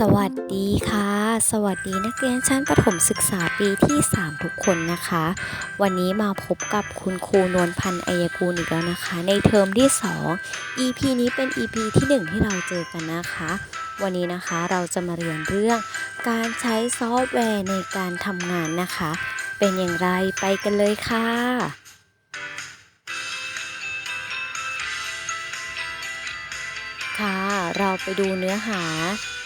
สวัสดีค่ะ สวัสดีนักเรียนชั้นประถมศึกษาปีที่ 3 ทุกคนนะคะ วันนี้มาพบกับคุณครูนวลพันธ์อัยกูลอีกแล้วนะคะ ในเทอมที่ 2 EP นี้เป็น EP ที่ 1 ที่เราเจอกันนะคะ วันนี้นะคะเราจะมาเรียนเรื่อง การใช้ซอฟต์แวร์ในการทำงานนะคะ เป็นอย่างไรไปกันเลยค่ะค่ะ เราไปดูเนื้อหา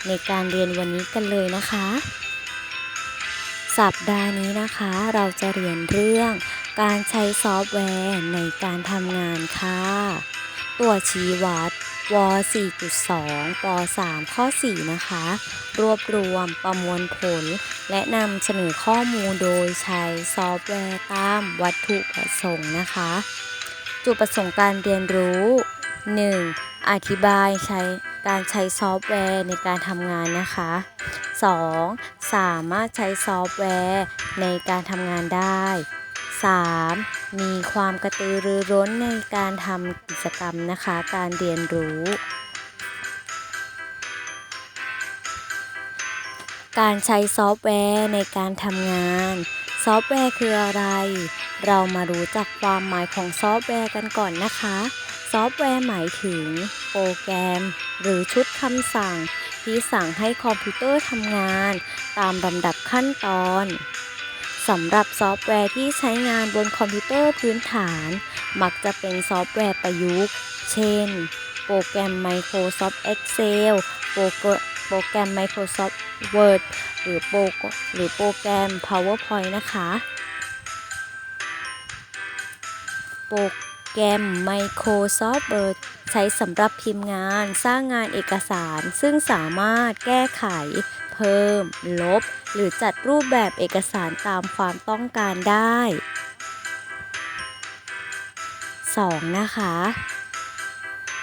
ในการเรียนวันนี้กันเลยนะคะ สัปดาห์นี้นะคะเราจะเรียนเรื่อง การใช้ซอฟต์แวร์ในการทำงานค่ะ ตัวชี้วัดว 4.2 ป 3 ข้อ 4 นะคะ รวบรวมประมวลผล และนำเสนอข้อมูลโดยใช้ซอฟต์แวร์ตามวัตถุประสงค์นะคะ จุดประสงค์การเรียนรู้ 1. อธิบายใช้ การใช้ซอฟต์แวร์ในการทำงานนะคะ 2. สามารถใช้ซอฟต์แวร์ในการทำงานได้ 3. มีความกระตือรือร้นในการทำกิจกรรมนะคะ การเรียนรู้ การใช้ซอฟต์แวร์ในการทำงาน ซอฟต์แวร์คืออะไร เรามารู้จักความหมายของซอฟต์แวร์กันก่อนนะคะ ซอฟต์แวร์หมายถึง โปรแกรม หรือชุดคำสั่ง ที่สั่งให้คอมพิวเตอร์ทำงาน ตามลำดับขั้นตอนสำหรับซอฟต์แวร์ที่ใช้งานบนคอมพิวเตอร์พื้นฐาน มักจะเป็นซอฟต์แวร์ประยุกต์ เช่น โปรแกรม Microsoft Excel โปรแกรมโปรแกรม Microsoft Word หรือโปรหรือโปรแกรม PowerPoint นะคะ โปรแกรม Microsoft Word ใช้สำหรับพิมพ์งานสร้างงานเอกสาร ซึ่งสามารถแก้ไข เพิ่ม ลบ หรือจัดรูปแบบเอกสารตามความต้องการได้ 2. นะคะ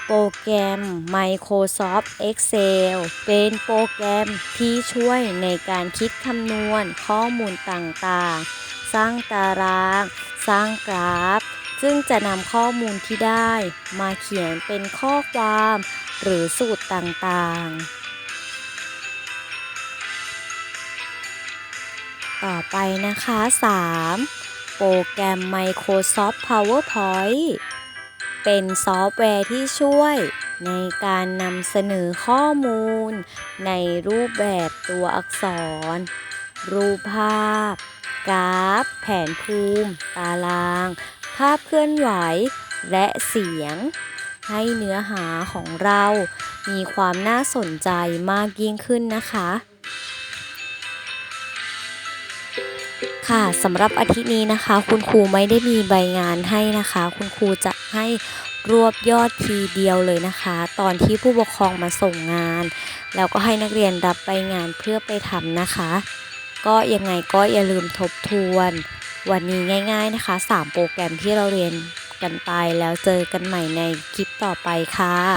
โปรแกรม Microsoft Excel เป็นโปรแกรมที่ช่วยในการคิดคำนวณข้อมูลต่างๆ สร้างตาราง สร้างกราฟ ซึ่งจะนำข้อมูลที่ได้ มาเขียนเป็นข้อความ หรือสูตรต่างๆต่อไปนะคะ 3. โปรแกรม Microsoft PowerPoint เป็นซอฟต์แวร์ที่ช่วย ในการนำเสนอข้อมูล ในรูปแบบตัวอักษร รูปภาพ กราฟ แผนภูมิ ตาราง ภาพเคลื่อนไหว และเสียง ให้เนื้อหาของเรา มีความน่าสนใจมากยิ่งขึ้นนะคะค่ะสำหรับอาทิตย์นี้นะคะ คุณครูไม่ได้มีใบงานให้นะคะ คุณครูจะ ให้รวบยอดทีเดียวเลยนะคะ ตอนที่ผู้ปกครองมาส่งงาน แล้วก็ให้นักเรียนรับใบงานเพื่อไปทำนะคะ ก็ยังไงก็อย่าลืมทบทวน วันนี้ง่าย ๆนะคะ 3 โปรแกรมที่เราเรียนกันไปแล้วเจอกันใหม่ในคลิปต่อไปค่ะ